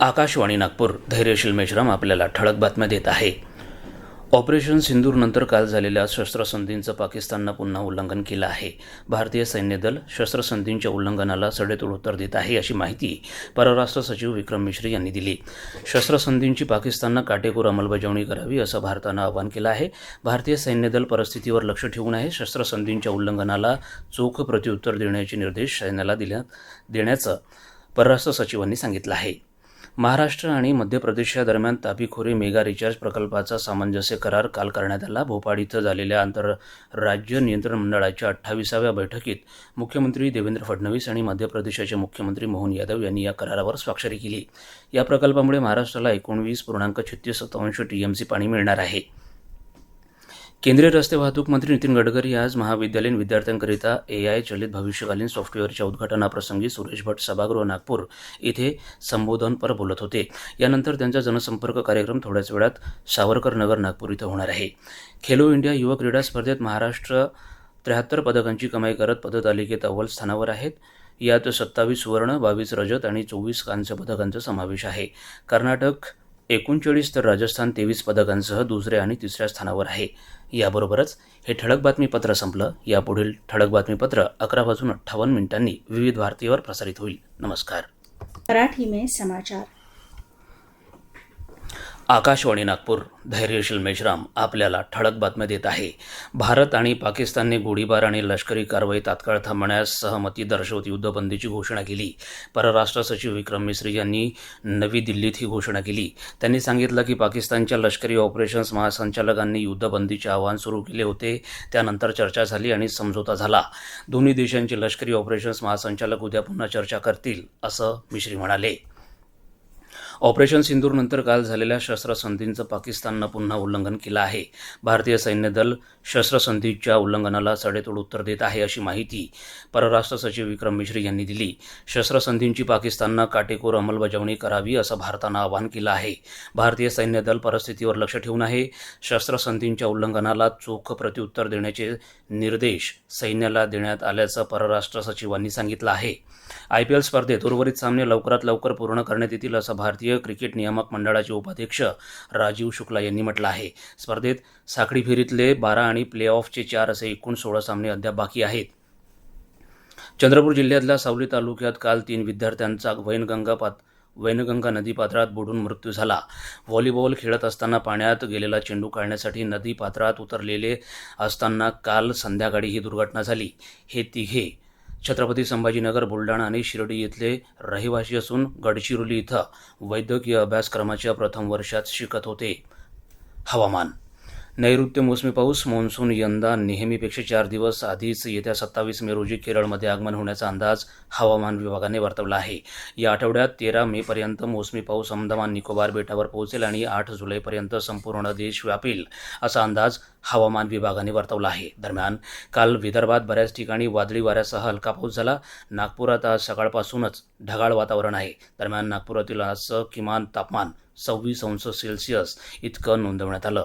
आकाशवाणी नागपूर धैर्यशील मेश्राम आपल्याला ठळक बातम्या देत आहे. ऑपरेशन सिंदूरनंतर काल झालेल्या शस्त्रसंधींचं पाकिस्ताननं पुन्हा उल्लंघन केलं आहे. भारतीय सैन्य दल शस्त्रसंधींच्या उल्लंघनाला सडेतोड उत्तर देत आहे अशी माहिती परराष्ट्र सचिव विक्रम मिश्री यांनी दिली. शस्त्रसंधींची पाकिस्ताननं काटेकोर अंमलबजावणी करावी असं भारतानं आवाहन केलं आहे. भारतीय सैन्य दल परिस्थितीवर लक्ष ठेवून आहे. शस्त्रसंधींच्या उल्लंघनाला चोख प्रत्युत्तर देण्याचे निर्देश सैन्याला दिल्या देण्याचं परराष्ट्र सचिवांनी सांगितलं आहे. महाराष्ट्र आणि मध्य प्रदेशादरम्यान तापीखोरी मेगा रिचार्ज प्रकल्पाचा सामंजस्य करार काल करण्यात आला. भोपाळ इथं झालेल्या आंतरराज्य नियंत्रण मंडळाच्या अठ्ठावीसाव्या बैठकीत मुख्यमंत्री देवेंद्र फडणवीस आणि मध्य प्रदेशाचे मुख्यमंत्री मोहन यादव यांनी या करारावर स्वाक्षरी केली. या प्रकल्पामुळे महाराष्ट्राला एकोणवीस पूर्णांक छत्तीस सत्तावन्न सी पाणी मिळणार आहे. केंद्रीय रस्ते वाहतूक मंत्री नितीन गडकरी आज महाविद्यालयीन विद्यार्थ्यांकरिता ए आय चलित भविष्यकालीन सॉफ्टवेअरच्या उद्घाटनाप्रसंगी सुरेश भट सभागृह नागपूर इथे संबोधनपर बोलत होते. यानंतर त्यांचा जनसंपर्क कार्यक्रम थोड्याच वेळात सावरकर नगर नागपूर इथं होणार आहे. खेलो इंडिया युवा क्रीडा स्पर्धेत महाराष्ट्र त्र्याहत्तर पदकांची कमाई करत पदतालिकेत अव्वल स्थानावर आहेत. यात सत्तावीस सुवर्ण बावीस रजत आणि चोवीस कांस्य पदकांचा समावेश आहे. कर्नाटक एकोणचाळीस तर राजस्थान तेवीस पदकांसह दुसऱ्या आणि तिसऱ्या स्थानावर आहे. याबरोबरच हे ठळक बातमीपत्र संपलं. यापुढील ठळक बातमीपत्र अकरा वाजून अठ्ठावन्न मिनिटांनी विविध भारतीवर प्रसारित होईल. नमस्कार. मराठी में समाचार. आकाशवाणी नागपूर धैर्यशील मेश्राम आपल्याला ठळक बातम्या देत आहे. भारत आणि पाकिस्तानने गोळीबार आणि लष्करी कारवाई तात्काळ थांबण्यास सहमती दर्शवत युद्धबंदीची घोषणा केली. परराष्ट्र सचिव विक्रम मिश्री यांनी नवी दिल्लीत ही घोषणा केली. त्यांनी सांगितलं की पाकिस्तानच्या लष्करी ऑपरेशन्स महासंचालकांनी युद्धबंदीचे आवाहन सुरू केले होते. त्यानंतर चर्चा झाली आणि समझोता झाला. दोन्ही देशांचे लष्करी ऑपरेशन्स महासंचालक उद्या पुन्हा चर्चा करतील असं मिश्री म्हणाले. ऑपरेशन सिंदूरनंतर काल झालेल्या शस्त्रसंधींचं पाकिस्ताननं पुन्हा उल्लंघन केलं आहे. भारतीय सैन्य दल शस्त्रसंधीच्या उल्लंघनाला सडेतोड उत्तर देत आहे अशी माहिती परराष्ट्र सचिव विक्रम मिश्री यांनी दिली. शस्त्रसंधींची पाकिस्ताननं काटेकोर अंमलबजावणी करावी असं भारतानं आवाहन केलं आहे. भारतीय सैन्य दल परिस्थितीवर लक्ष ठेवून आहे. शस्त्रसंधींच्या उल्लंघनाला चोख प्रत्युत्तर देण्याचे निर्देश सैन्याला देण्यात आल्याचं परराष्ट्र सचिवांनी सांगितलं आहे. आय पी एल स्पर्धेत उर्वरित सामने लवकरात लवकर पूर्ण करण्यात येतील असं भारतीय क्रिकेट नियामक मंडळाचे उपाध्यक्ष राजीव शुक्ला यांनी म्हटलं आहे. स्पर्धेत साखळी फेरीतले बारा आणि प्ले ऑफचे चार असे एकूण सोळा सामने अद्याप बाकी आहेत. चंद्रपूर जिल्ह्यातल्या सावली तालुक्यात काल तीन विद्यार्थ्यांचा वैनगंगा पात वैनगंगा नदीपात्रात बुडून मृत्यू झाला. व्हॉलीबॉल खेळत असताना पाण्यात गेलेला चेंडू काढण्यासाठी नदीपात्रात उतरलेले असताना काल संध्याकाळी ही दुर्घटना झाली. हे तिघे छत्रपती संभाजीनगर बुलढाणा आणि शिर्डी इथले रहिवासी असून गडचिरोली इथं वैद्यकीय अभ्यासक्रमाच्या प्रथम वर्षात शिकत होते. हवामान नैऋत्य मोसमी पाऊस मान्सून यंदा नेहमीपेक्षा चार दिवस आधीच येत्या सत्तावीस मे रोजी केरळमध्ये आगमन होण्याचा अंदाज हवामान विभागाने वर्तवला आहे. या आठवड्यात तेरा मेपर्यंत मोसमी पाऊस अंदमान निकोबार बेटावर पोहोचेल आणि आठ जुलैपर्यंत संपूर्ण देश व्यापेल असा अंदाज हवामान विभागाने वर्तवला आहे. दरम्यान काल विदर्भात बऱ्याच ठिकाणी वादळी वाऱ्यासह हलका पाऊस झाला. नागपुरात आज सकाळपासूनच ढगाळ वातावरण आहे. दरम्यान नागपुरातील आजचं किमान तापमान सव्वीस अंश सेल्सिअस इतकं नोंदवण्यात आलं.